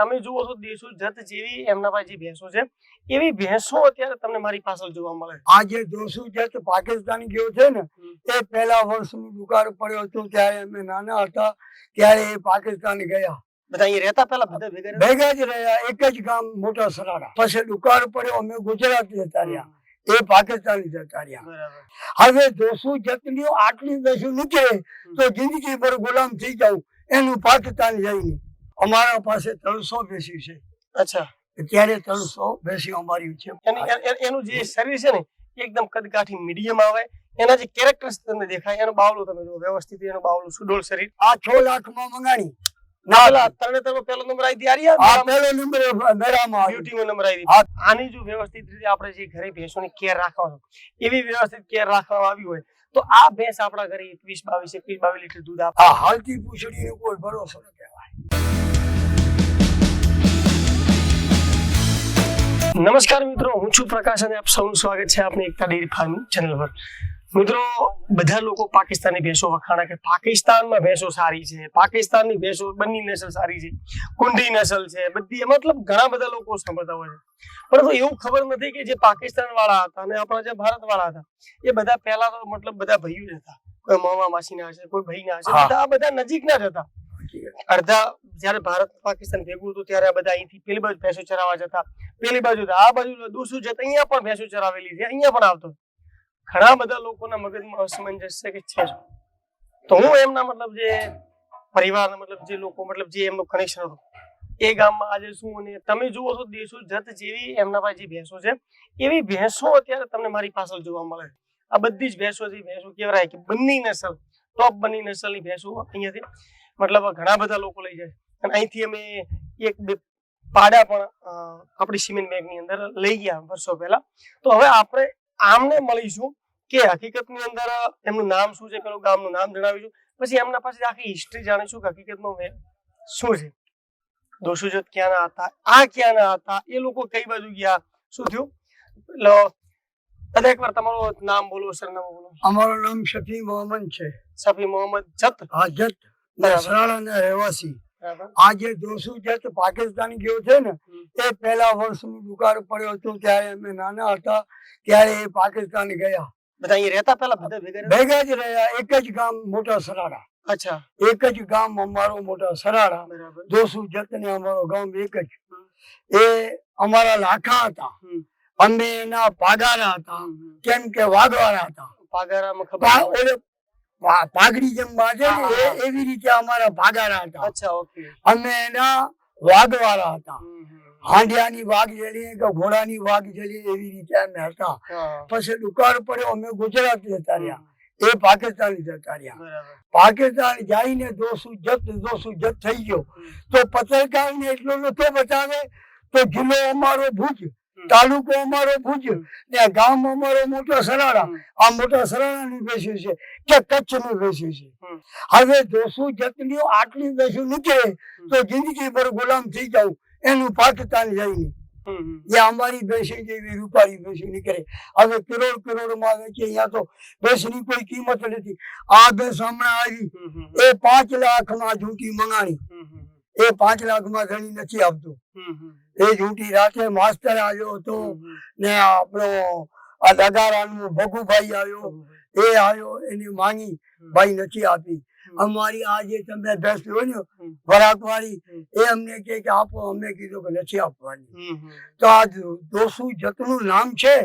તમે જુઓ છો દેશો જત જેવી એમના પાસે ભેંસો છે એવી ભેંસો અત્યારે તમને મારી પાછળ જોવા મળે આ જે દોસુ જત પાકિસ્તાન ગયો છે ને એ પહેલા વર્ષનું દુકાળ પડ્યો હતો ત્યારે અમે નાના હતા ત્યારે એ પાકિસ્તાન ગયા. બધા અહીંયા રહેતા પહેલા બધા ભેગા ભેગા જ રહ્યા એક જ ગામ મોટા સરાડા. પછી દુકાળ પડ્યો અમે ગુજરાત જતા રહ્યા. એ પાકિસ્તાન જતા રહ્યા. હવે દોસુ જતની આટલી દસું નીકળે તો જિંદગી ભર ગુલામ થઈ જાઉં એનું પાકિસ્તાન જઈને અમારા પાસે ત્રણસો બેસી છે. અચ્છા. અત્યારે ત્રણસો બેસી અમારી છે. એની જે શરીર છે ને એકદમ કદકાઠી મીડિયમ આવે. એના જે કેરેક્ટર્સ તમને દેખાય એનું બાવલું તમે જો વ્યવસ્થિત એનું બાવલું સુડોળ શરીર. આ છ લાખમાં મંગાણી. આની જો વ્યવસ્થિત રીતે આપણે જે ઘરે ભેંસોની કેર રાખવાનો એવી વ્યવસ્થિત કેર રાખવામાં આવી હોય તો આ ભેંસ આપણા ઘરે એકવીસ બાવીસ એકવીસ બાવીસ લીટર દૂધ આપે. હાલતી પૂછડીનો કોઈ ભરોસો ન કહેવાય. નમસ્કાર મિત્રો હું છું પ્રકાશ અને આપ સૌનું સ્વાગત છે આપની એકતા ડેરી ફાર્મિંગ ચેનલ પર. મિત્રો બધા લોકો પાકિસ્તાની ભેંસો વખાણા કે પાકિસ્તાનમાં ભેંસો સારી છે પાકિસ્તાનની ભેંસો બંની નસલ સારી છે કુંડી નસલ છે બધી મતલબ ઘણા બધા લોકો સાંભળતા હોય છે. પરંતુ એવું ખબર નથી કે જે પાકિસ્તાન વાળા હતા અને આપણા જે ભારત વાળા હતા એ બધા પહેલા તો મતલબ બધા ભાઈઓ જ હતા. કોઈ મામા માસીના હશે કોઈ ભાઈ ના હશે બધા બધા આ બધા નજીકના જ હતા. અડધા જયારે ભારત પાકિસ્તાન ભેગું હતું ત્યારે આ બધા અહીંથી પેલી બાજુ ભેંસો ચરાવવા જતા. પેલી બાજુ આ બાજુ દોસુ છે અહીંયા પણ ભેંસો ચરાવેલી છે. અહીંયા પણ આવતો ઘણા બધા લોકોના મગજમાં અસમંજસ છે કે છે તો હું એમના મતલબ જે પરિવાર મતલબ જે લોકો મતલબ જે એમનું કનેક્શન હતું, એ ગામમાં આજે શું અને તમે જુઓ છો દેશો જત જેવી એમના પાસે જે ભેંસો છે, એવી ભેંસો અત્યારે તમને મારી પાછળ જોવા મળે. આ બધી જ ભેંસો છે ભેંસો કેવરાય કે બંની નસલ, ટોપ બંની નસલની ભેંસો અહીંયાથી મતલબ ઘણા બધા લોકો લઈ જાય અને અહીંથી અમે એક બે પાડા પણ આપણી સિમેન્ટ બેગની અંદર લઈ ગયા વર્ષો પહેલા. તો હવે આપણે આમને મળીશું કે હકીકતની અંદર એમનું નામ શું છે પેલું ગામનું નામ જણાવીશું. પછી એમના પાસે આખી હિસ્ટ્રી જાણીશું કે હકીકતનો વે- શું છે. દોષુજત ક્યાંના હતા આ ક્યાંના હતા એ લોકો કઈ બાજુ ગયા શું થયું? એટલે દાદા એકવાર તમારું નામ બોલો સરનામું બોલો. અમારું નામ શફી મોહમ્મદ છે. શફી મોહમ્મદ જત. હા જત. રહેવાસી. આ જે જોશું જે પાકિસ્તાન ગયો છે ને. એ પહેલા વર્ષનું દુકાળ પડ્યો હતો ત્યારે અમે નાના હતા ત્યારે એ પાકિસ્તાન ગયા. બધા રહેતા પેલા ભેગા જ રહ્યા? એક જ ગામ મોટા સરાડા. અચ્છા. એક જ ગામ અમારો મોટા સરાડા. બરાબર. દોસુ જત ને અમારો ગામ એક જ. એ અમારા લાખા હતા. અમે એના પાગારા હતા. કેમ કે વાઘવાળા હતા. પાગારામાં ખબર પાઘડી જેમ બાંધે ને હા, હા. એ- એવી રીતે અમારા ભાગારા હતા. અમે એના વાઘવાળા હતા. હાંડિયાની વાઘ જલી કે ઘોડાની વાઘ જલી એવી રીતે અમે હતા. પછી દુકાળ પડ્યો અમે ગુજરાત જતા રહ્યા. એ પાકિસ્તાન જતા રહ્યા. પાકિસ્તાન જઈને દોસુ જત દોસુ જત થઈ ગયો તો પત્રકાર ને એટલો નતો બતાવે તો જિલ્લો અમારો ભુજ તાલુકો અમારો ભુજ ને ગામ અમારો મોટા સરાડા. આ મોટા સરાણાનું બેસ્યું છે કે કચ્છનું બેસ્યું છે. હવે દોસુ જતલીઓ આટલી દસું નીકળે તો જિંદગી ભર ગુલામ થઈ જાઉં. એનું પાકિસ્તાન જઈને હમ. એ અમારી બેસી જેવી રૂપાળી બેસી નીકળે. હવે કરોડ કરોડમાં વેચે અહીંયા તો બેસની કોઈ કિંમત નથી. આ બેસ હમણાં આવી. એ પાંચ લાખમાં ઝૂંટી મંગાણી. એ પાંચ લાખમાં ઘણી નથી આપતું. એ ઝૂંટી રાખે માસ્ટર આવ્યો હતો ને આપણો આ દગારાનું ભગુભાઈ આવ્યો એ આવ્યો એની માંગી ભાઈ નથી આપી. અમારી આ જે તમે ભેંસ લો ને વરાક વાળી એ અમને કે આપો અમને કીધું કે નથી આપવાની. તો આ દોસુ જતનું નામ છે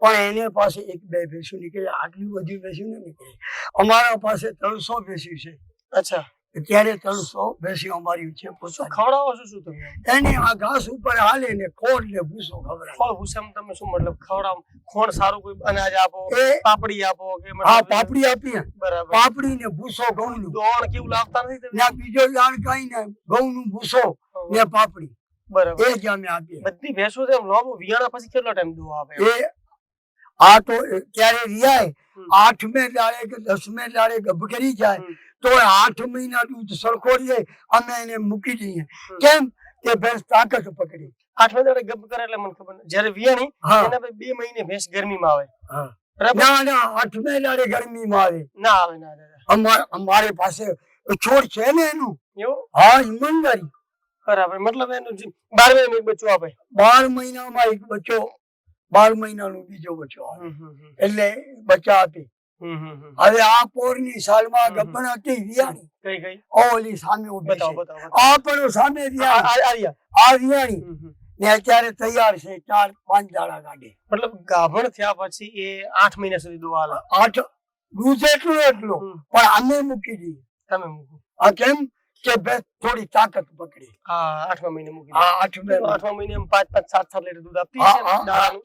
પણ એને પાસે એક બે ભેંસું નીકળે આટલી બધી ભેંસું ન નીકળે. અમારા પાસે ત્રણસો ભેંસું છે. અચ્છા. અત્યારે ત્રણસો બેસી અમારી છે ખવડાવો છો શું તમે? એને આ ઘાસ ઉપર હાલે ને ખોડ ને ભૂસો ખવડાવે? ખોડ ભૂસામાં તમે શું મતલબ ખવડાવ? ખોણ સારું કોઈ અનાજ આપો? પાપડી આપો કે હા પાપડી આપીએ. બરાબર. પાપડી ને ભૂસો ઘઉંનું. દોણ કેવું લાવતા નથી તમે? ને બીજો દાણ કઈ ને ઘઉંનું ભૂસો ને પાપડી. બરાબર. એ જ અમે આપીએ. બધી ભેંસો છે લોબો વિયાણા પછી કેટલો ટાઈમ દો આપે? એ આ તો ક્યારે રિયાય. આઠમે દાડે કે દસમે દાડે ગભ કરી જાય. તો આઠ મહિના દૂધ સરખો રહે અમે એને મૂકી દઈએ. કેમ? કે ભેંસ તાકાત પકડી. આઠમે દાડે ગપ કરે એટલે મને ખબર જયારે વિયાણી એના પછી બે મહિને ભેંસ ગરમીમાં આવે. ના ના આઠમે દાડે ગરમીમાં આવે. ના આવે ના અમારે પાસે છોડ છે ને એનું? હા ઈમાનદારી. બરાબર. મતલબ એનું બાર મહિને એક બચ્ચું આપે. બાર મહિનામાં એક બચ્ચો બાર મહિનાનો બીજો બચ્ચો. એટલે બચ્ચા આપે. હવે આ પોરની સાલમાં હમ. હતી વિયાણી. કઈ કઈ? ઓલી સામે ઊભી છે. આ પણ સામે આ- વિયાણી. આ- વિયાણી. ને અત્યારે તૈયાર છે ચાર પાંચ દાડા કાઢે. મતલબ ગાભણ થયા પછી એ આઠ મહિના સુધી દુવા હાલે આઠ દૂધ એટલું એટલું. પણ અમે મૂકી દઈએ. તમે મૂકો. આ કેમ? કે બે થોડી તાકાત પકડે. હા આઠમા મહિને મૂકી હા આ આઠ તો આઠમા મહિને પાંચ પાંચ સાત સાત લીટર દૂધ આપતી છે હા. દાડાનું.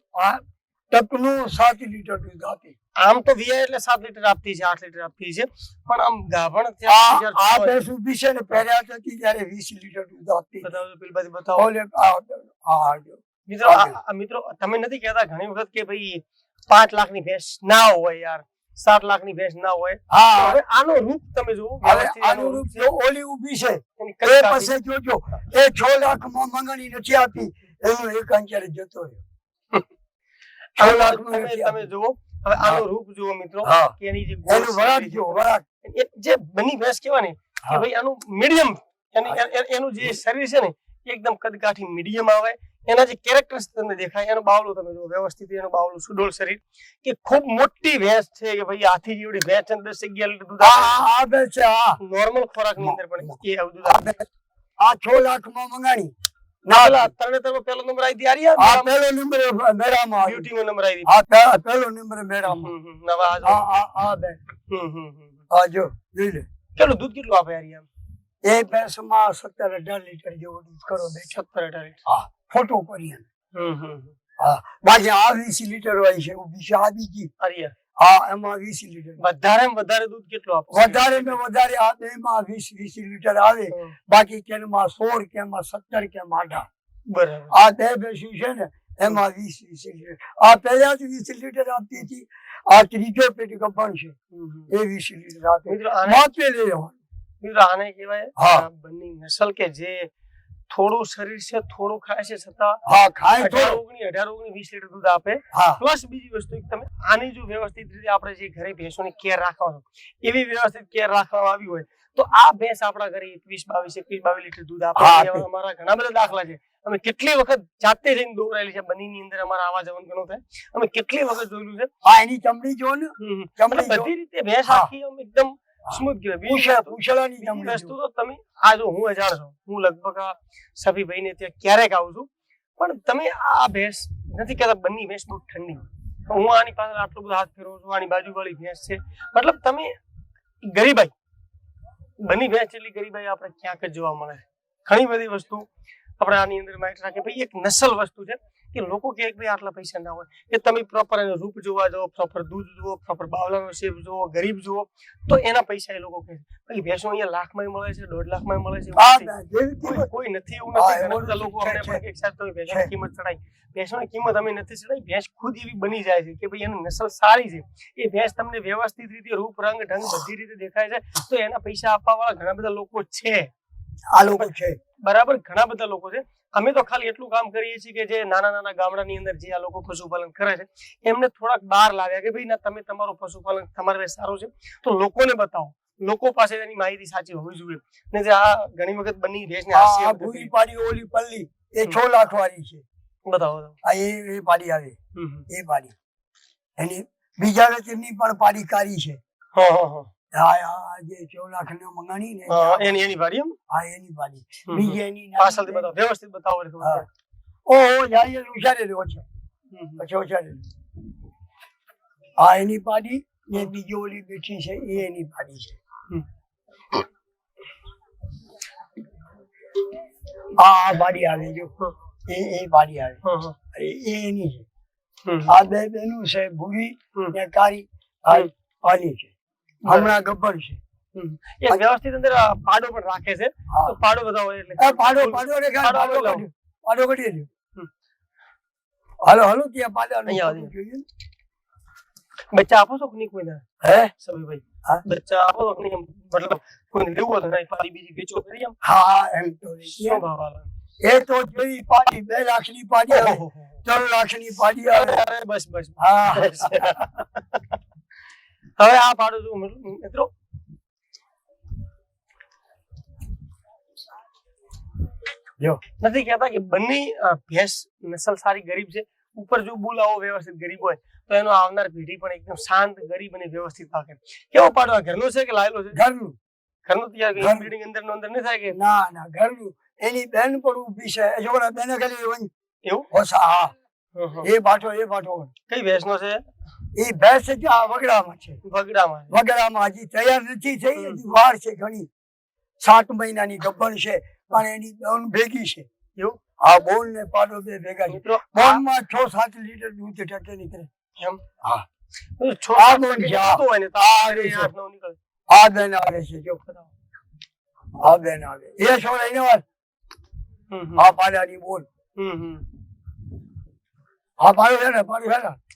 ટકનું સાત લીટર દૂધ આપે. આમ તો વીઆઈ એટલે સાત લીટર આપતી છે આઠ લીટર આપતી છે. પણ આમ ગાભણ આ ભેંસ ઊભી છે ને પહેર્યા હતી ત્યારે વીસ લીટર દૂધ આપતી. બતાવો બતાવો. મિત્રો મિત્રો તમે નથી કહેતા ઘણી વખત કે ભાઈ પાંચ લાખની ભેંસ ના હોય યાર. સાત લાખની ભેંસ ના હોય. હવે આનો રૂપ તમે જુઓ આનો રૂપ. જો ઓલી ઊભી છે એ પાસે જોજો એ છ લાખમાં મંગણી નથી આપી એનો એક અંચારે જતો રહ્યો? છ લાખ તમે. જુઓ હવે આનો રૂપ જુઓ મિત્રો કે એની જે ગોળ વરાક જો વરાક જે બની ભેંસ કહેવાય ને કે ભાઈ આનું મીડિયમ એનું જે શરીર છે ને એકદમ કદકાઠી મીડિયમ આવે. એના જે કેરેક્ટર્સ તમને દેખાય એનું બાવલું તમે જુઓ વ્યવસ્થિત એનું બાવલું સુડોળ શરીર કે ખૂબ મોટી ભેંસ છે કે ભાઈ હાથી જેવડી ભેંસ છે દસ અગિયાર લીટર દૂધ આ ભેંસ છે આ નોર્મલ ખોરાકની અંદર પણ એ દૂધ આ છ લાખમાં મંગાણી. ના પેલા તરણેતરમાં પહેલો નંબર આવી હતી આ આર્યા પેલો નંબર મેળામાં આવ્યો. બ્યુટી માં નંબર આવી આ પે- પેલો નંબર મેળામાં હમ, હમ, નવા આ જો. આ આ આ ભેંસ. હમ, હમ, હમ. આ જો જોઈ લે કેટલું દૂધ કેટલું આપે આર્યા એ ભેંસમાં સત્તર અઢાર લીટર જેવો દૂધ કરો બેઠો સત્તર અઢાર લીટર. ફોટો કરી એને. હમ, હમ, હમ. બાકી આ વીસ લીટર હોય છે ઊભી છે આ બીજી આર્યા આ એમાં વીસ લીટર. વધારે વધારે દૂધ કેટલું આપો? વધારે ને વધારે આ બેમાં વીસ વીસ લીટર આવે. બાકી કેમાં સોળ કેમાં સત્તર કેમ આઠા. બરાબર. આ બે ભેંસું છે ને એમાં વીસ વીસ લીટર. આ પહેલા જ વીસ લીટર આપતી હતી. આ ત્રીજો પેટી કપણ છે. એ વીસ લીટર આપે. મિત્રો લઈ લેવાનું. આને કહેવાય હા. બની નસલ કે જે થોડું શરીર છે થોડું ખાય છે છતાં હા ખાય તો ઓગણી અઢાર ઓગણી વીસ લીટર દૂધ આપે. પ્લસ બીજી વસ્તુ કે તમે આની જો વ્યવસ્થિત રીતે આપણે જે ઘરે ભેંસોની કેર રાખવાનો એવી વ્યવસ્થિત કેર રાખવામાં આવી હોય તો આ ભેંસ આપણા ઘરે એકવીસ બાવીસ એકવીસ બાવીસ લીટર દૂધ આપે. અમારા ઘણા બધા દાખલા છે. અમે કેટલી વખત જાતે જઈને દોરાયેલી છે બનીની અંદર અમારા આવા જવન ઘણો થાય. અમે કેટલી વખત જોયેલું છે? હા એની ચમડી જો ને. ચમડી બધી રીતે ભેંસ. આખી અમે એકદમ સ્મૂથ કહેવાય? બીજી પૂછે વસ્તુ- પૂછડાની વસ્તુ તો તમે આ જો હું અજાણ છું. હું લગભગ આ સભી ને ત્યાં ક્યારેક આવું છું. પણ તમે આ ભેંસ નથી કહેતા બંની ભેંસ બહુ ઠંડી હું આની પાસે આટલો બધો હાથ ફેરવું છું આની બાજુવાળી ભેંસ છે. મતલબ તમે ગરીબાઈ બંની ભેંસ એટલી ગરીબાઈ આપણે ક્યાંક જ જોવા મળે. ઘણી બધી વસ્તુ આપણે આની અંદર માહિતી રાખીએ. ભાઈ એક નસલ વસ્તુ છે. કે લોકો કહે કે ભાઈ આટલા પૈસા ના હોય? કે તમે પ્રોપર એનું રૂપ જોવા જાઓ પ્રોપર દૂધ જુઓ પ્રોપર બાવલાનો શેપ જુઓ ગરીબ જુઓ તો એના પૈસા એ લોકો કહે બાકી ભેંસો અહીંયા લાખમાં મળે છે દોઢ લાખમાં મળે છે કોઈ નથી એવું નથી. લોકો અમને પણ કે સાહેબ તમે ભેંસોની કિંમત ચડાઈ ભેંસોની કિંમત અમે નથી ચડાઈ ભેંસ ખુદ એવી બની જાય છે કે ભાઈ એની નસલ સારી છે. એ ભેંસ તમને વ્યવસ્થિત રીતે રૂપ રંગ ઢંગ બધી રીતે દેખાય છે તો એના પૈસા આપવા વાળા ઘણા બધા લોકો છે. આ લોકો છે. બરાબર ઘણા બધા લોકો છે. અમે તો ખાલી એટલું કામ કરીએ છીએ કે જે નાના નાના ગામડાની અંદર જે આ લોકો પશુપાલન કરે છે એમને થોડાક બહાર લાવ્યા કે ભાઈ ના તમે તમારું પશુપાલન તમારે સારું છે. તો લોકોને બતાવો. લોકો પાસે એની માહિતી સાચી હોવી જોઈએ. ને જે આ ઘણી વખત બની ભેંસની આ હાસ્ય ભૂરી પાડી ઓલી પલ્લી એ છ લાખ વાળી છે. બતાવો આ એ એ પાડી આવે. એ પાડી. એની બીજા વેચની પણ પાડી કાઢી છે. હા હા હા. એની પાડી ને બીજી ઓલી બેઠી છે એ એની પાડી છે. આ પાડી આવે જો. એ એ પાડી આવે. એ એની છે. આ બે બેનું છે ભૂરી. ને કારી. આની છે. હમણાં ગબ્બર છે. એ વ્યવસ્થિત અંદર પાડો પણ રાખે છે. તો પાડો બતાવો એટલે. એ પાડો પાડો રે પાડો પાડો કાઢી હમ. હાલો હાલો ત્યાં પાડા અહીંયા. જોઈએ. બચ્ચા આપો છો નહીં કોઈને? હે? સમીભાઈ હા? બચ્ચા આપો છો નહીં મતલબ કોઈને લેવું હોય તો નહીં પાડી બીજી વેચો કરી એમ? હા એમ તો શું ભાવ? એ તો જોઈ પાડી બે લાખની પાડી. ત્રણ લાખની પાડી અરે, બસ બસ. હા. હવે આ પાડો જો મિત્રો. જો. નથી કહેતા કે બંને ભેંસ નસલ સારી ગરીબ છે. ઉપર જો બોલાવો વ્યવસ્થિત ગરીબ હોય તો એનો આવનાર પેઢી પણ એકદમ શાંત ગરીબ અને વ્યવસ્થિત પાકે કેવો પાડો આ ઘરનો છે કે લાયેલો છે? ઘરનું. ઘરનું તૈયાર. બ્રીડિંગ અંદર નો અંદર નહીં થાય કે? ના ના ઘરનું. એની બેન પણ ઊભી છે. છોકરા બેને ખાલી એવું? એવું હા. એ બાટો એ બાટો કઈ ભેંસનો છે? એ ભેંસ જ આ વગડામાં છે. વગડામાં. વગડામાં હજી તૈયાર નથી થઈ હજી વાર છે ઘણી. સાત મહિનાની ગબ્બણ છે પણ એની દોન ભેગી છે. એવું? આ બોન ને પાડો બે ભેગા છે. બોનમાં છ સાત લીટર દૂધ ટકે નીકળે. એમ? હા. છ આ બોન હોય ને તો આ આ છે. આઠ નવ નીકળે. આ બેન આવે છે જો. આ બેન આવે. એ છોકરા એને વાત. આ પાડાની બોન હમ, હમ. આ પાડો છે ને પાડો છે ને.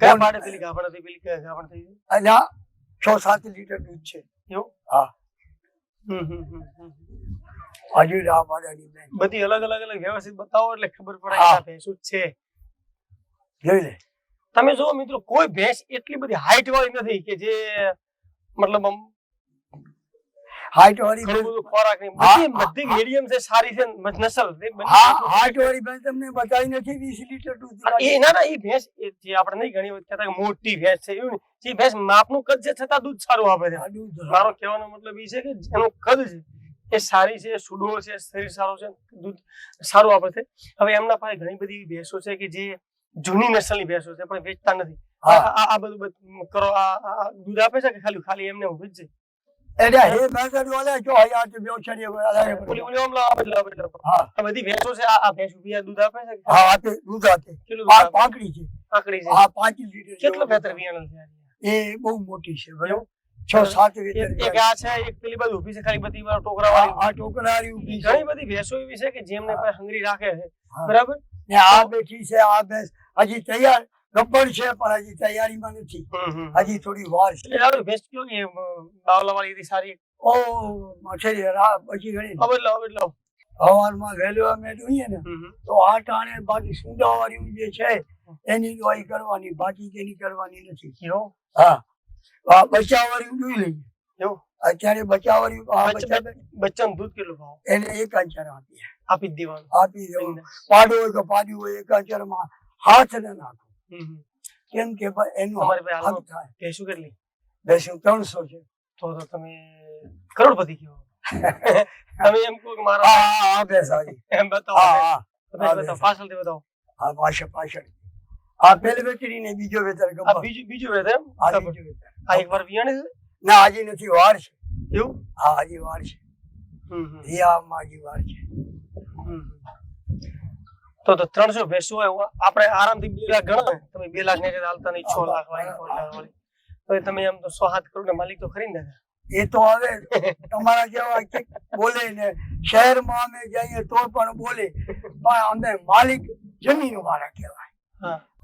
કયા પાડે પેલી ગાભણ હતી પેલી કયા ગાભણ થઈ ગઈ? છ સાત લીટર દૂધ છે. એવું? હા. હમ, હમ, હમ, હમ. હજુ આ બધી અલગ અલગ અલગ વ્યવસ્થિત બતાવો એટલે ખબર પડે કે ભેંસો જ છે. જોઈ લે. તમે જુઓ મિત્રો કોઈ ભેંસ એટલી બધી હાઈટ વાળી નથી કે જે મતલબ હાઈટ વાળી બધું. મીડિયમ છે સારી છે નસલ. હાઈટ વાળી ભેંસ તમને બતાવી નથી વીસ લીટર દૂધ એ ના ના એ ભેંસ જે આપણે નહીં ઘણી વખત કહેતા મોટી ભેંસ છે એવું. જે ભેંસ માપનું કદ છે છતાં દૂધ સારું આપે છે. મારો કહેવાનો મતલબ એ છે કે એનું કદ છે એ સારી છે સુડો છે શરીર સારું છે દૂધ સારું આપે છે. હવે એમના પાસે ઘણી બધી ભેંસો છે કે જે જૂની નસલની ભેંસો છે પણ વેચતા નથી. આ બધું કરો આ દૂધ આપે છે કે ખાલી ખાલી એમને ઊભી છે? એ બહુ મોટી છે બરાબર? છ સાત એક આ છે એક પેલી બાજુ ઊભી છે ખાલી બધી ટોકરા વાળી આ ટોકરારી ઊભી છે. ઘણી બધી ભેંસો એવી છે કે જેમને હંગરી રાખે છે. બરાબર? ને આ બેઠી છે આ ભેંસ. હજી તૈયાર ગબ્બર છે પણ હજી તૈયારીમાં નથી. હજી થોડી વાર છે. એટલે આપણે ભેંસ કયો બાવલા વાળી હતી સારી? ઓ મછરી રા પછી ઘણી હવે લાવો હવે લાવો હવારમાં વહેલું અમે જોઈએ ને હમ, હમ. તો આ ટાણે બાકી સુંદાવાળી જે છે એની દવાઈ કરવાની બાકી તેની કરવાની નથી. હા. બચાવવાળી જોઈ લઈએ. અત્યારે બચાવવાળી બચ્ચા- બચા બચ્ચાનું દૂધ કેટલું ભાવ? એને એક અંચર આપીએ. આપી દેવાનું. આપી દેવાનું. પાડો હોય કે પાડ્યું હોય એક અંચરમાં હાથ ને નાખો. કેમ કે એનો હક થાય. ભેંસો કેટલી? બેસું ત્રણસો છે. તો તો તમે કરોડપતિ કયો તમે એમ કહો કે મારા હા બેસ એમ બતાવો. હા બતાવો. પાછળથી બતાવો. હા પાછળ પાછળ. આ પેલી વેચરી ને બીજો વેતર આ બીજું બીજું વેત એમ? આ બીજો વેતર આ એક વાર વિયાણે છે? ના આજે નથી વાર છે. એવું? હા આજે વાર છે. હમ, હમ. રિયામાં હજી વાર છે. હમ. તો તો ત્રણસો ભેંસો હોય આપણે આરામથી બે લાખ ગણો તમે બે લાખની હાલતા નહીં છ લાખ વાળી. તો તમે એમ તો સો હાથ કરોડ માલિક તો ખરી ને એ તો હવે તમારા જેવા બોલે ને શહેરમાં અમે જઈએ તો પણ બોલે પણ અમે માલિક જમીન વાળા કહેવાય.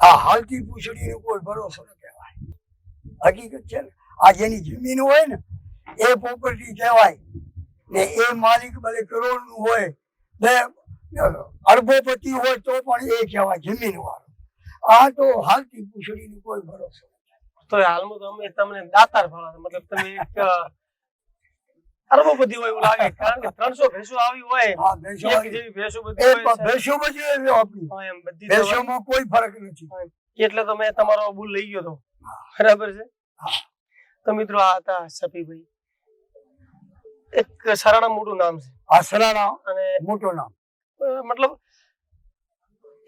આ હાલતી પૂછડીનો કોઈ ભરોસો ન કહેવાય. હકીકત છે ને આ જેની જમીન હોય ને એ પ્રોપર્ટી કહેવાય ને એ માલિક ભલે કરોડનું હોય અરબોપતિ હોય તો પણ એ કહેવાય જમીન વાળો આ તો હાલતી પૂછડીનો કોઈ ભરોસો તો હાલમાં તો અમે તમને દાતાર ફાળા મતલબ તમે એક અરબોપતિ હોય એવું લાગે. કારણ કે ત્રણસો ભેંસો આવી હોય એક જેવી ભેંસો બધી હોય ભેંસો બધી એવી આપણી. એમ બધી ભેંસોમાં કોઈ ફરક નથી. એટલે તમે તમારો બુલ લઈ ગયો તો. બરાબર છે. તો મિત્રો આ હતા સફીભાઈ એક સરાણા મોટું નામ છે. આ સરાણા અને મોટો નામ. મતલબ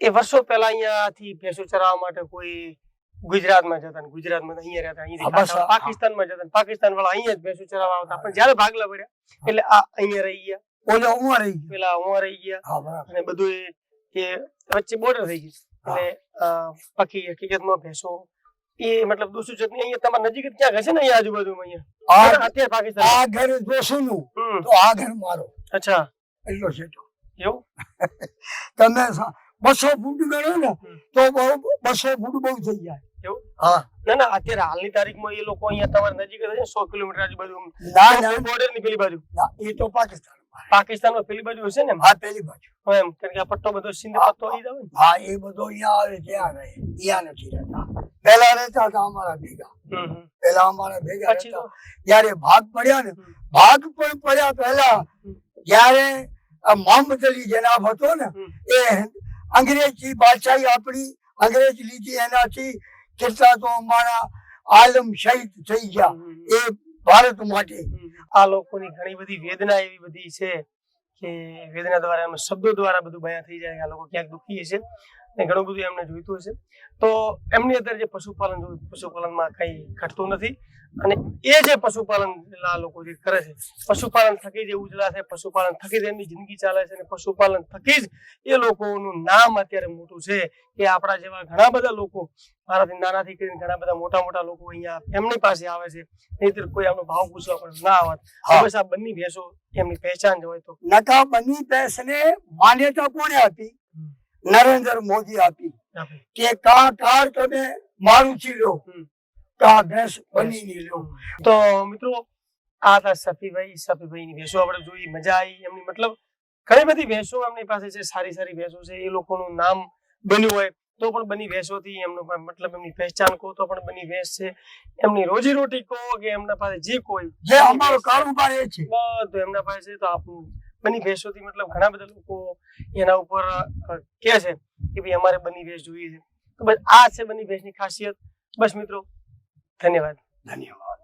એ વર્ષો પહેલા અહીંયાથી ભેંસો ચરાવવા માટે કોઈ ગુજરાતમાં જતા ગુજરાતમાં અહીંયા રહેતા હા. પાકિસ્તાનમાં જતા પાકિસ્તાન વાળા અહીંયા જ ભેંસો ચરાવવા આવતા. પણ જયારે ભાગલા પડ્યા એટલે આ અહીંયા રહી ગયા. ઓલે ઉમર રહી ગઈ પેલા હું રહી ગયા. અને બધું એ એ વચ્ચે બોર્ડર થઈ ગઈ એટલે બાકી હકીકતમાં ભેંસો એ મતલબ દોસ્તો ચટણી અહીંયા તમારા નજીક જ ક્યાંક હશે ને અહીંયા આજુબાજુમાં અહીંયા? આ અત્યારે પાકિસ્તાન આ ઘર તો આ ઘર મારો. અચ્છા. એટલો છે. એવું? તમે બસો ફૂટ ગણો ને તો બહુ બસો ફૂટ બહુ થઈ જાય. એવું? હા. ના ના અત્યારે હાલની તારીખમાં એ લોકો અહીંયા તમારા નજીક છે સો કિલોમીટર આજુબાજુ ના ના. બોર્ડરની પેલી બાજુ. ના, એ તો પાકિસ્તાન પાકિસ્તાનમાં પેલી બાજુ હશે ને હા પેલી બાજુ. એમ. કારણ કે આ પટ્ટો બધો સિંધ પટ્ટો આવી જાય હા એ બધો અહીંયા આવે ત્યાં રહે. ત્યાં નથી રહેતા. પેલા રહેતા હતા અમારા ભેગા. પેલા અમારા ભેગા રહેતા. જયારે ભાગ પડ્યા ને ભાગ પણ પડ્યા પહેલા. જયારે આ મોહમ્મદ અલી જનાબ હતો ને એ અંગ્રેજી બાદશાહી આપણી અંગ્રેજ લીધી એનાથી કેટલા તો અમારા આલમ શહીદ થઈ ગયા એ ભારત માટે. આ લોકોની ઘણી બધી વેદના એવી બધી છે કે વેદના દ્વારા શબ્દો દ્વારા બધું બયા થઈ જાય આ લોકો ક્યાંક દુખી છે ને ઘણું બધું એમને જોઈતું હશે. તો એમની અંદર જે પશુપાલન પશુપાલનમાં કઈ ઘટતું નથી. અને એ જે પશુપાલન આ લોકો જે કરે છે પશુપાલન થકી જ ઉજળા છે પશુપાલન થકી જ એમની જિંદગી ચાલે છે અને પશુપાલન થકી જ એ લોકોનું નામ અત્યારે મોટું છે કે આપણા જેવા ઘણા બધા લોકો મારાથી નાનાથી કરીને ઘણા બધા મોટા મોટા લોકો અહીંયા એમની પાસે આવે છે. નહીતર કોઈ આપણો ભાવ પૂછવા પણ ના આવત. હંમેશા બસ આ બંને ભેંસો એમની પહેચાન જ હોય તો. નકા બની ભેંસને માન્યતા કોણે આપી? નરેન્દ્ર મોદી આપી કે કા કાર તમે મારું છી લો કા ભેંસ બની ની લો. તો મિત્રો આ હતા સફીભાઈ સફીભાઈની ભેંસો આપણે જોઈ મજા આવી. એમની મતલબ ઘણી બધી ભેંસો એમની પાસે છે સારી સારી ભેંસો છે. એ લોકોનું નામ બન્યું હોય તો પણ બની ભેંસોથી એમનો મતલબ એમની પહેચાન કહો તો પણ બની ભેંસ છે. એમની રોજી રોટી કહો કે એમના પાસે જે કોઈ જે અમારો કારોબાર એ છે. બધું એમના પાસે તો આપણું બની ભેંસોથી મતલબ ઘણા બધા લોકો એના ઉપર કે છે કે ભાઈ અમારે બની ભેંસ જોઈએ છે. તો બસ આ છે બની ભેંસની ખાસિયત. બસ મિત્રો, ધન્યવાદ. ધન્યવાદ.